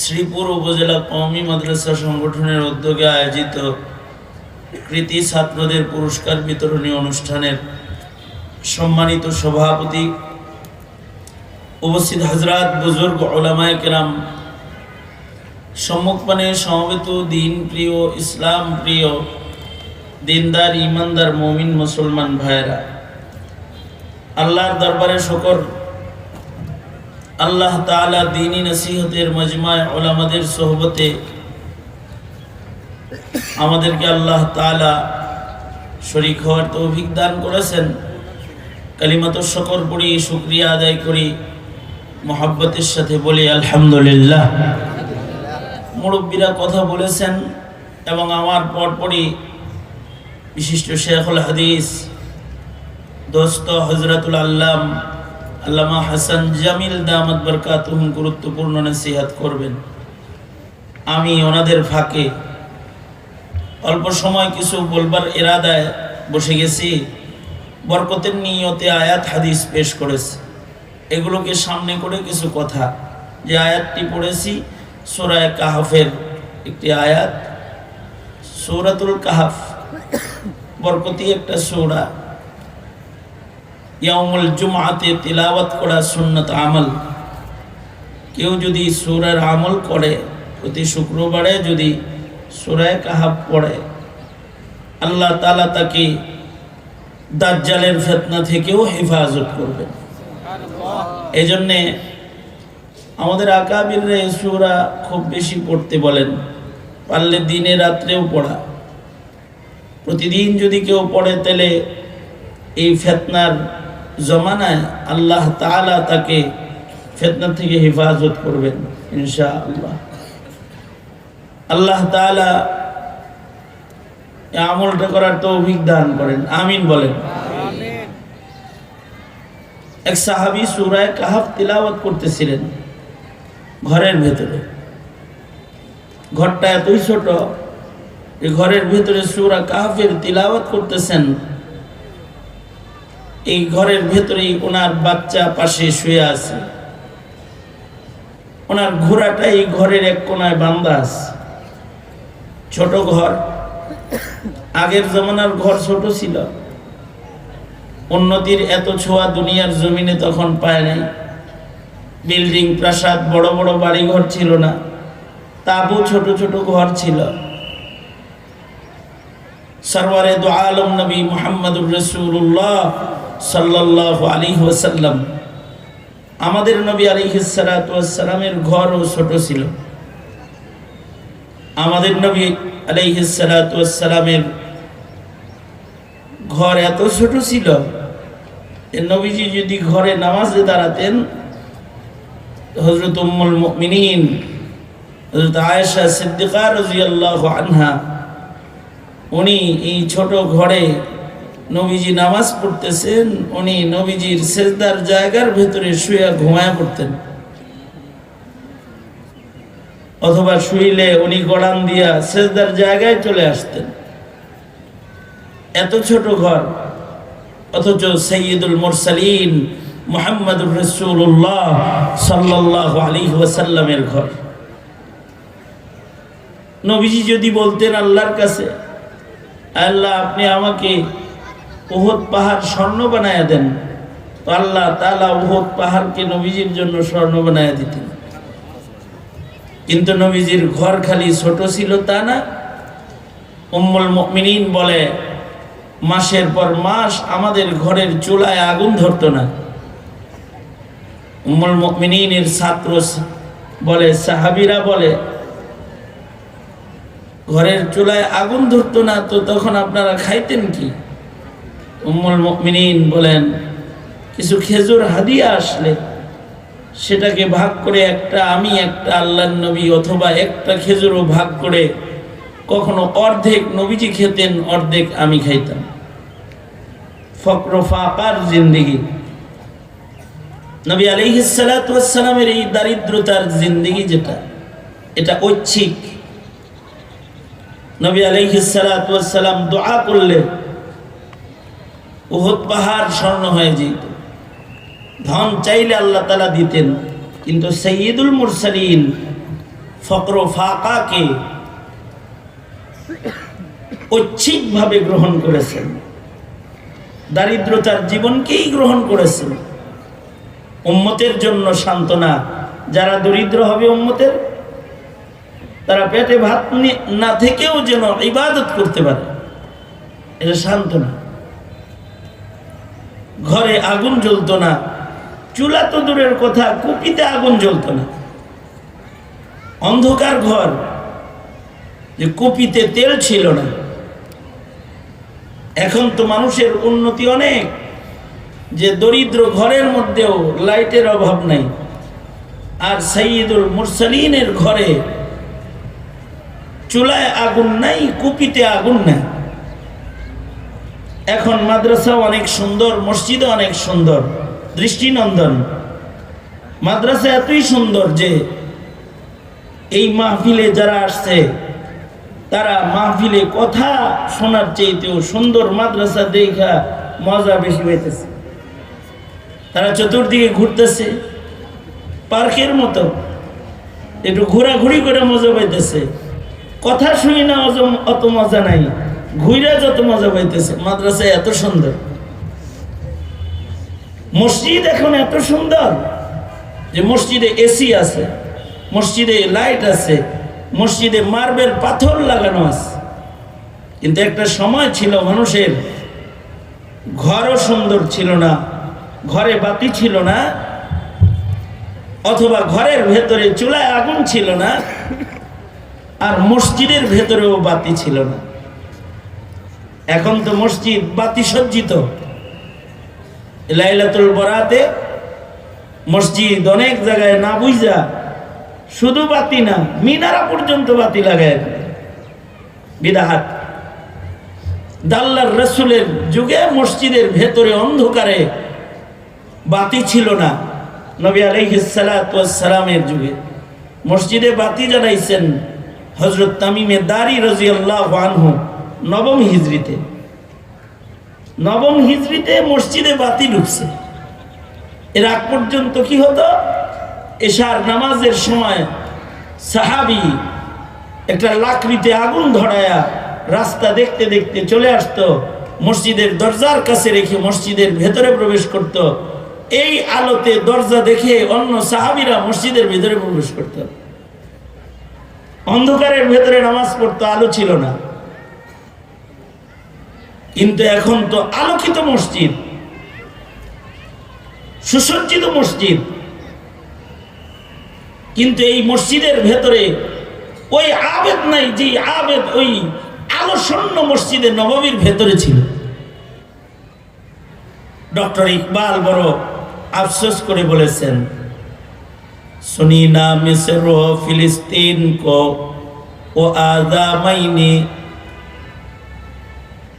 শ্রীপুর উপজেলা কওমি মাদ্রাসা সংগঠনের উদ্যোগে আয়োজিত কৃতি ছাত্রদের পুরস্কার বিতরণী অনুষ্ঠানের সম্মানিত সভাপতি উপস্থিত হজরত বুজুর্গ ওলামায় কেরাম। সম্মুখপানে সমবেত দিন প্রিয়, ইসলাম প্রিয়, দিনদার ইমানদার মমিন মুসলমান ভাইয়েরা, আল্লাহর দরবারে শকর আল্লাহ তাআলা দিনী নসিহতের মজমায় ওলামাদের সোহবতে আমাদেরকে আল্লাহ তাআলা শরিক হওয়ার তৌফিক দান করেছেন। কালিমাত শকর পড়ি, শুক্রিয়া আদায় করি, মোহাব্বতের সাথে বলি, আলহামদুলিল্লাহ। মুরব্বীরা কথা বলেছেন এবং আমার পরপরই বিশিষ্ট শেখুল হাদিস, দোস্ত হজরতুল আল্লাম আল্লামা হাসান জামিল দামত বরকাতুম গুরুত্বপূর্ণ নসিহাত করবেন। আমি ওনাদের ফাঁকে অল্প সময় কিছু বলবার এরাদায় বসে গেছি। বরকতের নিয়তে আয়াত হাদিস পেশ করেছে। এগুলোকে সামনে করে কিছু কথা। যে আয়াতটি পড়েছি, সোরায় কাহাফের একটি আয়াত। সৌরাতুল কাহাফ, বরকতি একটা সৌরা। ইয়ামুল জুমাতে তিলাওয়াত করা সুন্নত আমল। কেউ যদি সুরের আমল করে, প্রতি শুক্রবারে যদি সুরায় কাহাব পড়ে, আল্লাহ তালা তাকে দাজ্জালের ফেতনা থেকেও হেফাজত করবেন। এই জন্যে আমাদের আকাবিররা সুরা খুব বেশি পড়তে বলেন, পারলে দিনে রাত্রেও পড়া। প্রতিদিন যদি কেউ পড়ে, তাহলে এই ফেতনার জমানায় আল্লাহ তাআলা তাকে ফেতনা থেকে হেফাজত করবেন ইনশা আল্লাহ আল্লাহ এই আমলটা করার তৌফিক দান করেন আমিন বলেন। এক সাহাবি সূরায়ে কাহাফ তিলাওয়াত করতেছিলেন ঘরের ভেতরে। ঘরটা এতই ছোট ঘরের ভেতরে সূরা কাহাফের তিলাওয়াত করতেছেন এই ঘরের ভেতরেই ওনার বাচ্চা পাশে শুয়ে আছে। ওনার ঘোড়াটা এই ঘরের এক কোনায় বান্দা আছে। ছোট ঘর। আগের জমানার ঘর ছোট ছিল। উন্নতির এত ছোঁয়া দুনিয়ার জমিনে তখন পায় নাই। বিল্ডিং, প্রাসাদ, বড় বড় বাড়ি ঘর ছিল না। তাবু ছোট ছোট ঘর ছিল। সরওয়ারে দু আলম নবী মোহাম্মদুর রসুল্লাহ সাল্লাহ আলী ওসাল্লাম আমাদের নবী আলিহিসালামের ঘরও ছোট ছিল। আমাদের নবী আলিহিসালামের ঘর এত ছোট ছিল নবীজি যদি ঘরে নামাজে দাঁড়াতেন হজরত উম্মুল মিনীন হজরত আয়েশা সিদ্দিকা রাজিয়াল্লাহু আনহা, উনি এই ছোট ঘরে নবীজি নামাজ পড়তেছেন, উনি নবীজির সেজদার জায়গার ভেতরে শুয়ে ঘুমায় পড়তেন। অথবা শুইলে উনি গড়ান দিয়া সেজদার জায়গায় চলে আসতেন। এত ছোট ঘর, অথচ সৈয়দুল মুরসালিন মোহাম্মদুর রসুল্লাহ সাল্লাহ আলী ওয়াসাল্লামের ঘর। নবীজি যদি বলতেন আল্লাহর কাছে, আল্লাহ আপনি আমাকে উহদ পাহাড় স্বর্ণ বানায় দেন। তো আল্লাহ তালা উহদ পাহাড়কে নবীজির জন্য স্বর্ণ বানায় দিতেন। কিন্তু নবীজির ঘর খালি ছোট ছিল তা না। উম্মুল মিনীন বলে, মাসের পর মাস আমাদের ঘরের চুলায় আগুন ধরতো না। উম্মুল মিনীনের ছাত্র বলে, সাহাবিরা বলে, ঘরের চুলায় আগুন ধরতো না, তো তখন আপনারা খাইতেন কি? উম্মুল মিনীন বলেন, কিছু খেজুর হাদিয়া আসলে সেটাকে ভাগ করে একটা আমি, একটা আল্লাহ নবী অথবা একটা খেজুরও ভাগ করে কখনো অর্ধেক নবীজি খেতেন, অর্ধেক আমি খাইতাম। ফক্র ফাকার জিন্দিগি। নবী আলিহিসালামের এই দারিদ্রতার জিন্দিগি যেটা, এটা ঐচ্ছিক। নবী আলিহিসালাম দোয়া করলে উহদ পাহাড় স্বর্ণ হয়ে যেত। ধন চাইলে আল্লাহ তালা দিতেন, কিন্তু সৈয়দুল মুরসালিন ফকর ফাঁকাকে ঐচ্ছিকভাবে গ্রহণ করেছেন। দারিদ্রতার জীবনকেই গ্রহণ করেছেন। উম্মতের জন্য সান্ত্বনা, যারা দরিদ্র হবে উম্মতের, তারা পেটে ভাত না থেকেও যেন ইবাদত করতে পারে। এটা সান্ত্বনা। ঘরে আগুন জ্বলতো না। চুলা তো দূরের কথা, কুপিতে আগুন জ্বলতো না। অন্ধকার ঘর, যে কুপিতে তেল ছিল না। এখন তো মানুষের উন্নতি অনেক, যে দরিদ্র ঘরের মধ্যেও লাইটের অভাব নাই। আর সৈয়দুল মুরসালিনের ঘরে চুলায় আগুন নাই, কুপিতে আগুন নাই। এখন মাদ্রাসা অনেক সুন্দর, মসজিদও অনেক সুন্দর। দৃষ্টিনন্দন। মাদ্রাসা এতই সুন্দর যে এই মাহফিলে যারা আসছে, তারা মাহফিলে কথা শোনার চাইতেও সুন্দর মাদ্রাসা দেখা মজা বেশি হইতেছে তারা চতুর্দিকে ঘুরতেছে, পার্কের মতো। একটু ঘোরাঘুরি করে মজা পাইতেছে। কথা শুনি না অত মজা নাই। ঘুরে যত মজা পাইতেছে মাদ্রাসা এত সুন্দর। মসজিদ এখন এত সুন্দর যে মসজিদে এসি আছে, মসজিদে লাইট আছে, মসজিদে মার্বেল পাথর লাগানো আছে। কিন্তু একটা সময় ছিল মানুষের, ঘরও সুন্দর ছিল না, ঘরে বাতি ছিল না, অথবা ঘরের ভেতরে চুলায় আগুন ছিল না, আর মসজিদের ভেতরেও বাতি ছিল না। এখন তো মসজিদ বাতি সজ্জিত। লাইলাতুল বরাতে মসজিদ অনেক জায়গায় না বুঝা শুধু বাতি না, মিনারা পর্যন্ত বাতি লাগায়। বিদাহাত। দাল্লার রসুলের যুগে মসজিদের ভেতরে অন্ধকারে বাতি ছিল না, নবী আলাইহিসালামের যুগে। মসজিদে বাতি জ্বালাইছেন হজরত তামিমে দারি রাজিয়াল্লাহ আনহু। নবম হিজরিতে নবম হিজরিতে মসজিদে বাতি ঢুকছে। এর আগ পর্যন্ত কি হতো? এশার নামাজের সময় সাহাবি একটা লাকড়িতে আগুন ধরায়া রাস্তা দেখতে দেখতে চলে আসতো, মসজিদের দরজার কাছে রেখে মসজিদের ভেতরে প্রবেশ করত। এই আলোতে দরজা দেখে অন্য সাহাবিরা মসজিদের ভেতরে প্রবেশ করত। অন্ধকারের ভেতরে নামাজ পড়তো, আলো ছিল না। কিন্তু এখন তো আলোকিত মসজিদ, সুসজ্জিত মসজিদ। কিন্তু এই মসজিদের ভেতরে ওই আবেদ নাই যে আবেদ ওই আলোসন্ন মসজিদে নবমীর ভেতরে ছিল। ডক্টর ইকবাল বড় আফসোস করে বলেছেন সুনি না মিসর ফিলিস্তিন কো ও আজামাইনি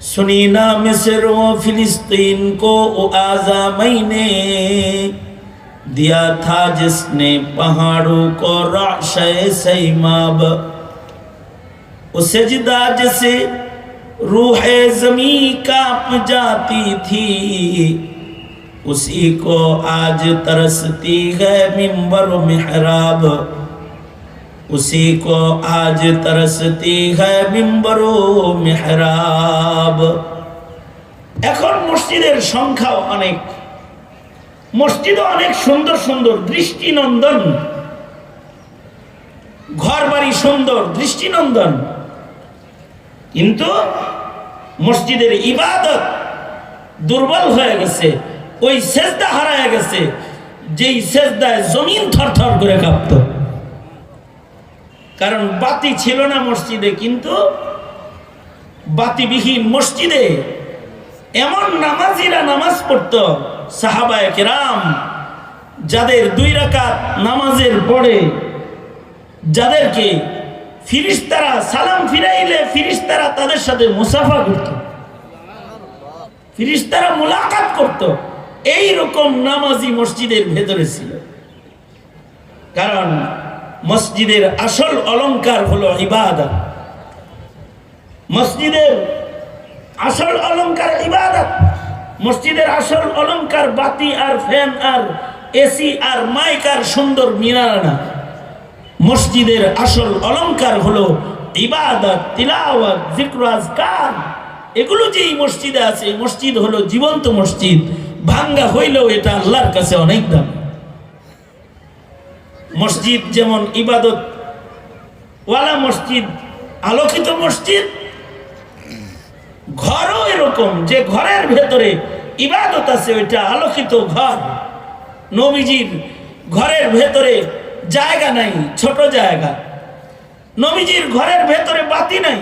मैंने सुनी ना मिस्र फिलिस्तीन को वो आजा मैंने दिया था जिसने पहाड़ों को राशय सैमाब। उसे जिदा जैसे रूह जमी काँप जाती थी, उसी को आज तरसती है मिंबर मेहराब। उसी को आज तरसती है मिंबर মেহরাব এখন মসজিদের সংখ্যাও অনেক মসজিদও অনেক সুন্দর সুন্দর দৃষ্টিনন্দন ঘর বাড়ি সুন্দর দৃষ্টিনন্দন কিন্তু মসজিদের ইবাদত দুর্বল হয়ে গেছে ওই সেজদা হারায় গেছে যেই সেজদায় জমিন থরথর করে কাঁপত কারণ বাতি ছিল না মসজিদে, কিন্তু বাতিবিহীন মসজিদে এমন নামাজিরা নামাজ পড়ত, সাহাবায় কেরাম, যাদের দুই রাকাত নামাজের পরে যাদেরকে ফিরিস্তারা সালাম ফিরাইলে ফিরিস্তারা তাদের সাথে মুসাফা করত, ফিরিস্তারা মোলাকাত করত। এই রকম নামাজি মসজিদের ভেতরে ছিল। কারণ মসজিদের আসল অলংকার হলো ইবাদত। মসজিদের আসল অলংকার ইবাদত। মসজিদের আসল অলংকার বাতি আর ফ্যান আর এসি আর মাইক আর সুন্দর মিনারা না। মসজিদের আসল অলংকার হলো ইবাদত, তিলাওয়াত জিক্র আজকার এগুলো যে এই মসজিদে আছে, মসজিদ হলো জীবন্ত মসজিদ। ভাঙ্গা হইলেও এটা আল্লাহর কাছে অনেক দাম। মসজিদ যেমন ইবাদত, ওয়ালা মসজিদ, আলোকিত মসজিদ, ঘরও এরকম, যে ঘরের ভেতরে ইবাদত আছে, ওইটা আলোকিত ঘর। নবীজির ঘরের ভেতরে জায়গা নাই, ছোট জায়গা। নবীজির ঘরের ভেতরে বাতি নাই,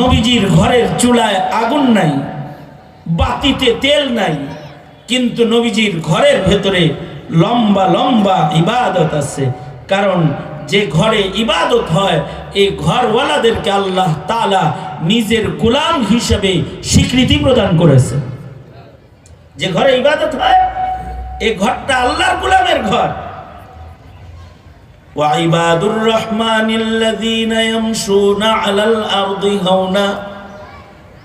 নবীজির ঘরের চুলায় আগুন নাই, বাতিতে তেল নাই, কিন্তু নবীজির ঘরের ভেতরে লম্বা লম্বা ইবাদত আছে কারণ যে ঘরে ইবাদত হয় এই ঘরওয়ালাদেরকে আল্লাহ তালা নিজের গোলাম হিসেবে স্বীকৃতি প্রদান করেছে যে ঘরে ইবাদত হয় এই ঘরটা আল্লাহর গোলামের ঘর وعباد الرحمن الذين يمشون على الأرض هونا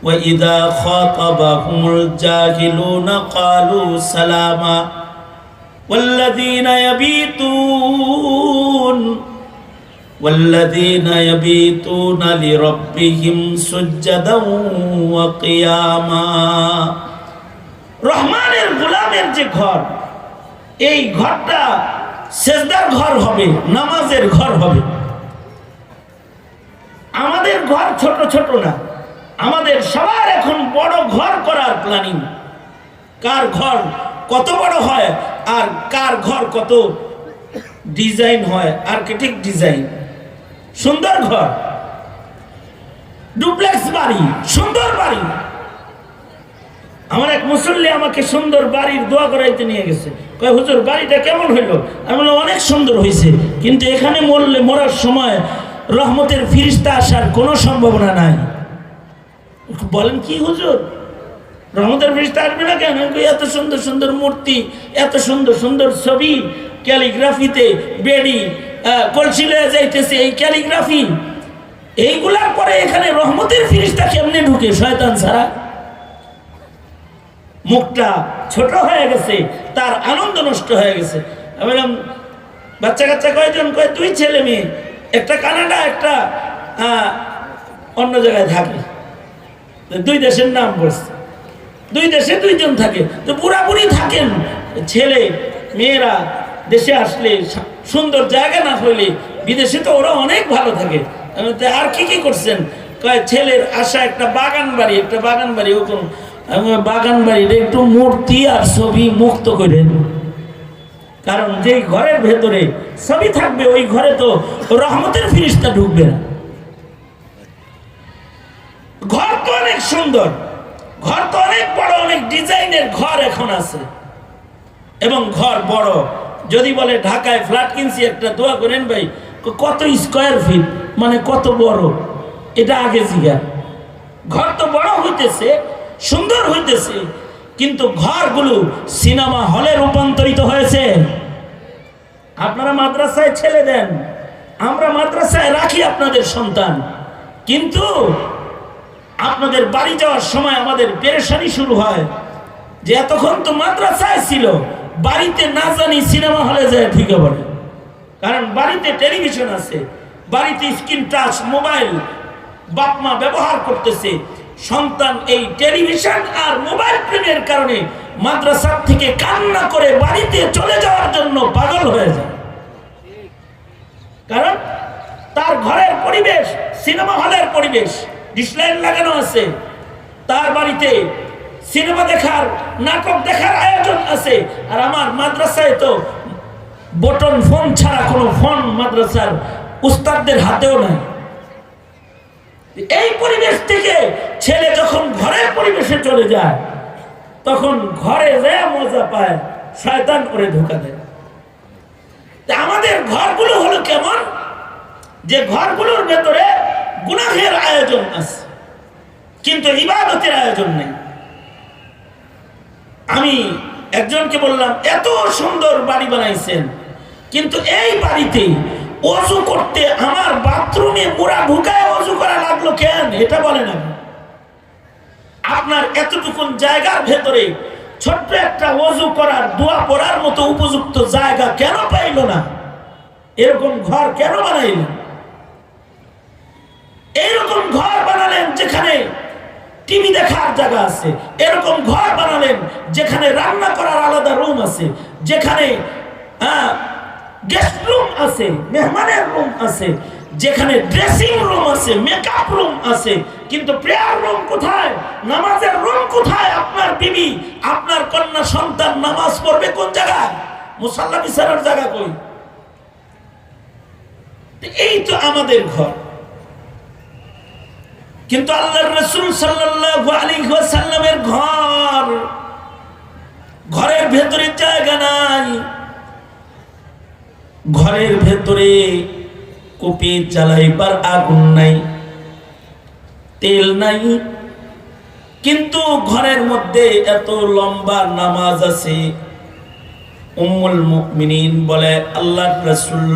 وإذا خاطبهم الجاهلون قالوا سلاما والذين يبيتون والذين يبيتون لربهم سجدا وقياما রহমানের গোলামের যে ঘর এই ঘরটা সেজদার ঘর হবে নামাজের ঘর হবে আমাদের ঘর ছোট ছোট না আমাদের সবার এখন বড় ঘর করার প্ল্যানিং কার ঘর কত বড় হয় আর কার ঘর কত ডিজাইন হয় আর্কিটেক্ট ডিজাইন। সুন্দর ঘর। ডুপ্লেক্স বাড়ি, সুন্দর বাড়ি। আমার এক মুসল্লি আমাকে সুন্দর বাড়ির দোয়া করাইতে নিয়ে গেছে। কয়, হুজুর, বাড়িটা কেমন হইল? আমি অনেক সুন্দর হয়েছে কিন্তু এখানে মরলে, মরার সময় রহমতের ফিরিস্তা আসার কোনো সম্ভাবনা নাই। বলেন, কি হুজুর? রহমতের ফিরিস্তা আসবে না কেন? এত সুন্দর সুন্দর মূর্তি, এত সুন্দর সুন্দর ছবি, ক্যালিগ্রাফিতে বেডি কলসি লয়ে যাইতেছে এই ক্যালিগ্রাফি। এইগুলার পরে এখানে রহমতের ফিরিস্তা কেমনে ঢুকে? শয়তান ছাড়া। মুখটা ছোট হয়ে গেছে, তার আনন্দ নষ্ট হয়ে গেছে। বললাম বাচ্চা কাচ্চা কয়জন? কয়, দুই ছেলে মেয়ে, একটা কানাডা, একটা অন্য জায়গায় থাকে। দুই দেশের নাম বলছে। দুই দেশে দুইজন থাকে। তো পুরাপুরি থাকেন ছেলে, মেয়েরা দেশে আসলে সুন্দর জায়গা না হইলে বিদেশে তো ওরা অনেক ভালো থাকে। আর কি কি করছেন? ছেলের আশা একটা বাগান বাড়ি, একটা বাগান বাড়ি ওরকম। বাগান বাড়িটা একটু মূর্তি আর ছবি মুক্ত করেন কারণ যেই ঘরের ভেতরে ছবি থাকবে, ওই ঘরে তো রহমতের ফিরিস্তা ঢুকবে না। ঘর তো অনেক সুন্দর। ঘর তো অনেক বড়, অনেক ডিজাইনের ঘর এখন আছে। এবং ঘর বড়। যদি বলে ঢাকায় ফ্ল্যাট কিনছি, একটা দোয়া করেন ভাই, কত স্কোয়ার ফিট মানে কত বড়? এটা আগে জিগা। ঘর তো বড় হইতেছে, সুন্দর হইতেছে, কিন্তু ঘরগুলো সিনেমা হলে রূপান্তরিত হয়েছে। আপনারা মাদ্রাসায় ছেলে দেন, আমরা মাদ্রাসায় রাখি আপনাদের সন্তান। কিন্তু আপনাদের বাড়ি যাওয়ার সময় আমাদের পেরেশানি শুরু হয়। যে এতক্ষণ তো মাদ্রাসায় ছিল, বাড়িতে না জানি সিনেমা হলে যায় ঢুকে পড়ে কারণ বাড়িতে টেলিভিশন আছে, বাড়িতে স্ক্রিন টাচ, মোবাইল, বাপমা ব্যবহার করতেছে। সন্তান এই টেলিভিশন আর মোবাইল প্রেমের কারণে মাদ্রাসার থেকে কান্না করে বাড়িতে চলে যাওয়ার জন্য পাগল হয়ে যায়। কারণ তার ঘরের পরিবেশ, সিনেমা হলের পরিবেশ ডিসলাইন লাগানো আছে। তার বাড়িতে সিনেমা দেখার, নাটক দেখার আয়োজন আছে। আর আমার মাদ্রাসায় তো বটন ফোন ছাড়া কোনো ফোন মাদ্রাসার উস্তাদদের হাতেও নাই। এই পরিবেশ থেকে ছেলে যখন ঘরের পরিবেশে চলে যায়, তখন ঘরে যে মজা পায়, শয়তান করে ধোকা দেয়। আমাদের ঘরগুলো হলো কেমন? যে ঘরগুলোর ভেতরে গুনাহের আয়োজন আছে, কিন্তু ইবাদতের আয়োজন নেই। আমি একজনকে বললাম, এত সুন্দর বাড়ি বানাইছেন, কিন্তু এই বাড়িতে অজু করতে আমার বাথরুমে পুরা ঢুকায় অজু করা লাগল কেন? এটা বলেন আপনি। আপনার এতটুকুন জায়গার ভেতরে ছোট্ট একটা অজু করার, দোয়া পড়ার মতো উপযুক্ত জায়গা কেন পাইল না? এরকম ঘর কেন বানাইলেন? এইরকম ঘর বানালেন যেখানে টিভি দেখার জায়গা আছে। এরকম ঘর বানালেন যেখানে রান্না করার আলাদা রুম আছে। যেখানে গেস্ট রুম আছে, মেহমানের রুম আছে। যেখানে ড্রেসিং রুম আছে মেকআপ রুম আছে। কিন্তু প্রেয়ার রুম কোথায়? নামাজের রুম কোথায় আপনার বিবি? আপনার কন্যা সন্তান নামাজ পড়বে কোন জায়গায়? মুসাল্লা বিছানার জায়গা কই? এই তো আমাদের ঘর। কিন্তু আল্লাহর রসুল সাল্লাল্লাহু আলাইহি ওয়াসাল্লামের ঘর, ঘরের ভেতরে জায়গা নাই। ঘরের ভেতরে কুপি জ্বালাইবার আগুন নাই, তেল নাই। কিন্তু ঘরের মধ্যে এত লম্বা নামাজ আছে। উম্মুল মুমিনিন বলে, আল্লাহর রসুল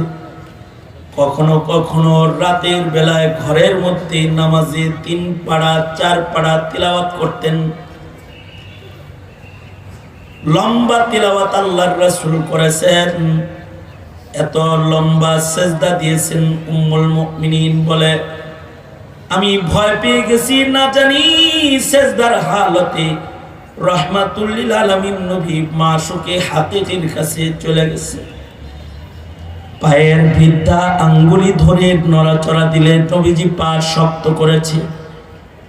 কখনো কখনো রাতের বেলায় ঘরের মধ্যে নামাজে তিন পাড়া, চার পাড়া তিলাওয়াত করতেন। লম্বা তিলাওয়াত আল্লাহর রসুল করেছেন। এত লম্বা সেজদা দিয়েছেন উম্মুল মুমিনিন বলে, আমি ভয় পেয়ে গেছি না জানি সেজদার হালতে রহমাতুল্লিল আলমিন নবী মাসুকে হাতিটির কাছে চলে গেছে। পায়ের বৃদ্ধা আঙ্গুলি ধরে নড়াচড়া দিলে নবীজি পা শক্ত করেছে।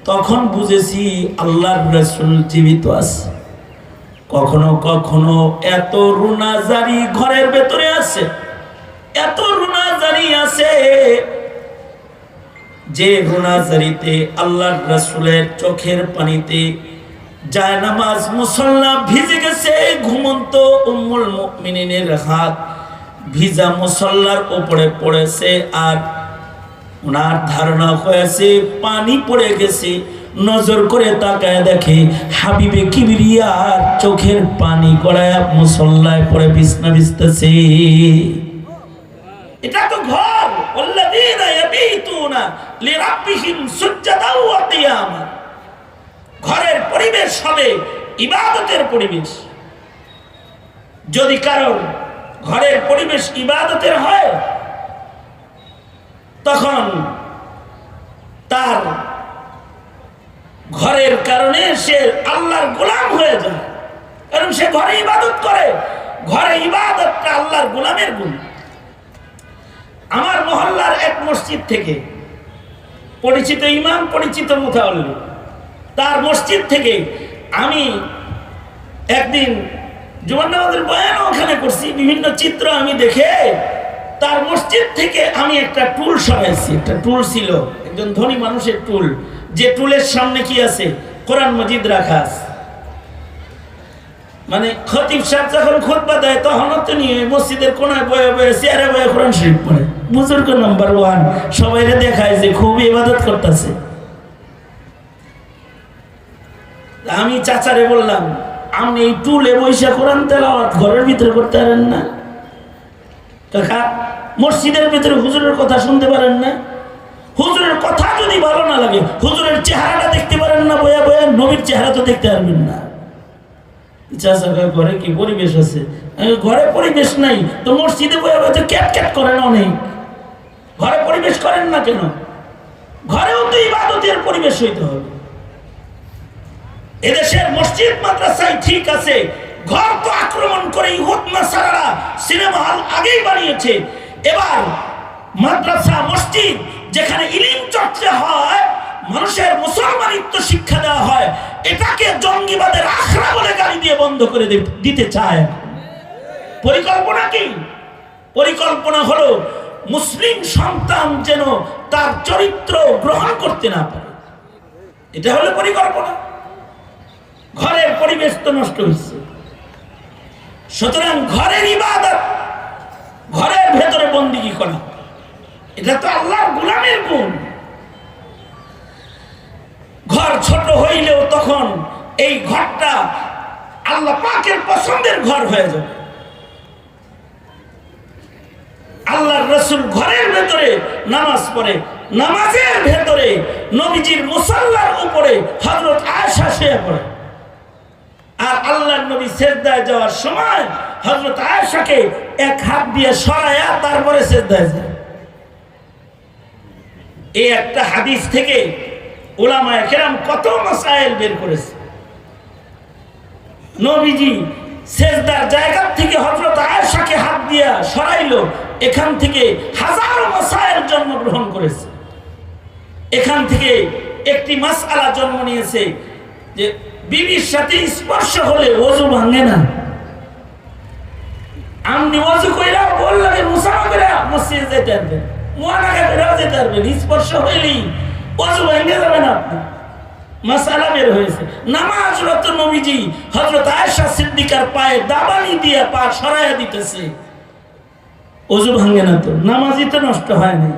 তখন বুঝেছি আল্লাহর রসুল জীবিত আছে। কখনো কখনো এত রুনাজারি ঘরের ভেতরে আছে, এত রুনাজারি আছে যে রুনাজারিতে আল্লাহর রসুলের চোখের পানিতে যায় নামাজ মুসল্লা ভিজে গেছে, ঘুমন্ত উম্মুল মুমিনিনের হাত ভিজা মুসল্লার উপরে পড়েছে আর ওনার ধারণা হয়েছে, পানি পড়ে গেছে। নজর করে তাকায় দেখে হাবিবে কিবরিয়ার চোখের পানি করায় মুসল্লায় পড়ে বিছনা বিছতেছে এটা তো ঘর। ওয়াল্লাযীনা ইয়াবিতুনা লিরাব্বিহিম সুজদাও ওয়া কিয়ামা ঘরের পরিবেশ হবে, ইবাদতের পরিবেশ। যদি কারণ ঘরের পরিবেশ ইবাদতের হয়, তখন তার ঘরের কারণে সে আল্লাহর গোলাম হয়ে যায়। কারণ সে ঘরে ইবাদত করে, ঘরে ইবাদতটা আল্লাহর গোলামের গুণ। আমার মহল্লার এক মসজিদ থেকে পরিচিত ইমাম, পরিচিত মুথাউল্লি তার মসজিদ থেকে আমি একদিন জুমান্নাবাদের বয়ানও ওখানে করছি, বিভিন্ন চিত্র আমি দেখে তার মসজিদ থেকে আমি একটা টুল সরাইছি। একটা টুল ছিল, একজন ধনী মানুষের টুল। যে টুলের সামনে কি আছে? কোরআন মজিদ রাখা মানে খতিব সাহেব যখন খুতবা দেয় তখন তো নিয়ে মসজিদের কোনায় বয়ে বয়ে চেয়ারে বয়ে কোরআন শরীফ পড়ে। বুজুর্গ নাম্বার ওয়ান, সবাই দেখায় যে খুব ইবাদত করতেছে। আমি চাচারে বললাম আপনি টুলে বৈশা কোরআন তেলাওয়াত ঘরের ভিতরে করতে পারেন না। কাকা মসজিদের ভিতরে হুজুরের কথা শুনতে পারেন না। হুজুরের কথা যদি ভালো না লাগে হুজুরের চেহারাটা দেখতে পারেন না বয়া বয়া নবীর চেহারা তো দেখতে পারবেন না। কয়, ঘরে কি পরিবেশ আছে? ঘরে পরিবেশ নাই তো মসজিদে বয়া বয়া তো ক্যাট ক্যাট করেন অনেক। ঘরে পরিবেশ করেন না কেন? ঘরেও তো ইবাদতের পরিবেশ হইতে হবে। এদেশের মসজিদ, মাদ্রাসায় ঠিক আছে। ঘর তো আক্রমণ করে ইহুদ নাসারারা সিনেমা হল আগেই বানিয়েছে। এবার মাদ্রাসা, মসজিদ, যেখানে ইলিম চর্চা হয়, মানুষের মুসলমানিত্ব শিক্ষা দেওয়া হয়, এটাকে জঙ্গিবাদের আখড়া বলে গাড়ি দিয়ে বন্ধ করে দিতে চায়। পরিকল্পনা কি? পরিকল্পনা হলো মুসলিম সন্তান যেন তার চরিত্র গ্রহণ করতে না পারে। এটা হলো পরিকল্পনা। ঘরের পরিবেশ তো নষ্ট হচ্ছে সুতরাং ঘরের ইবাদত, ঘরের ভেতরে বন্দিগি করা, এটা তো আল্লাহর গোলামের গুণ। ঘর ছোট হইলেও তখন এই ঘরটা আল্লাহ পাকের পছন্দের ঘর হয়ে যাবে। আল্লাহর রসুল ঘরের ভেতরে নামাজ পড়ে, নামাজের ভেতরে নবীজির মুসাল্লার উপরে হজরত আয়সা শুয়ে পড়ে। আর আল্লাহর নবী সেজদায় যাওয়ার সময় হজরত আয়েশাকে এক হাত দিয়ে সরায়া তারপরে সেজদায় যায়। এই একটা হাদিস থেকে ওলামায় কেরাম কত মাসাইল বের করেছে। নবীজি সেজদার জায়গা থেকে হজরত আয়েশাকে হাত দিয়া সরাইলো, এখান থেকে হাজারো মাসাইল জন্মগ্রহণ করেছে। এখান থেকে একটি মাসআলা জন্ম নিয়েছে যে বিবির সাথে স্পর্শ হলে ওজু ভাঙে না। আপনি ওজু কইরা বল লাগে মুসাফা করে মসজিদে যেতে পারবেন মুয়ানাকে বেরাও যেতে পারবেন স্পর্শ হইলেই ওজু ভেঙে যাবেন আপনি। মাসালা বের হয়েছে। নামাজ রত নবীজি হজরত আয়েশা সিদ্দিকার পায়ে দাবানি দিয়ে পা সরাইয়া দিতেছে। ওজু ভাঙে না তো, নামাজই তো নষ্ট হয় না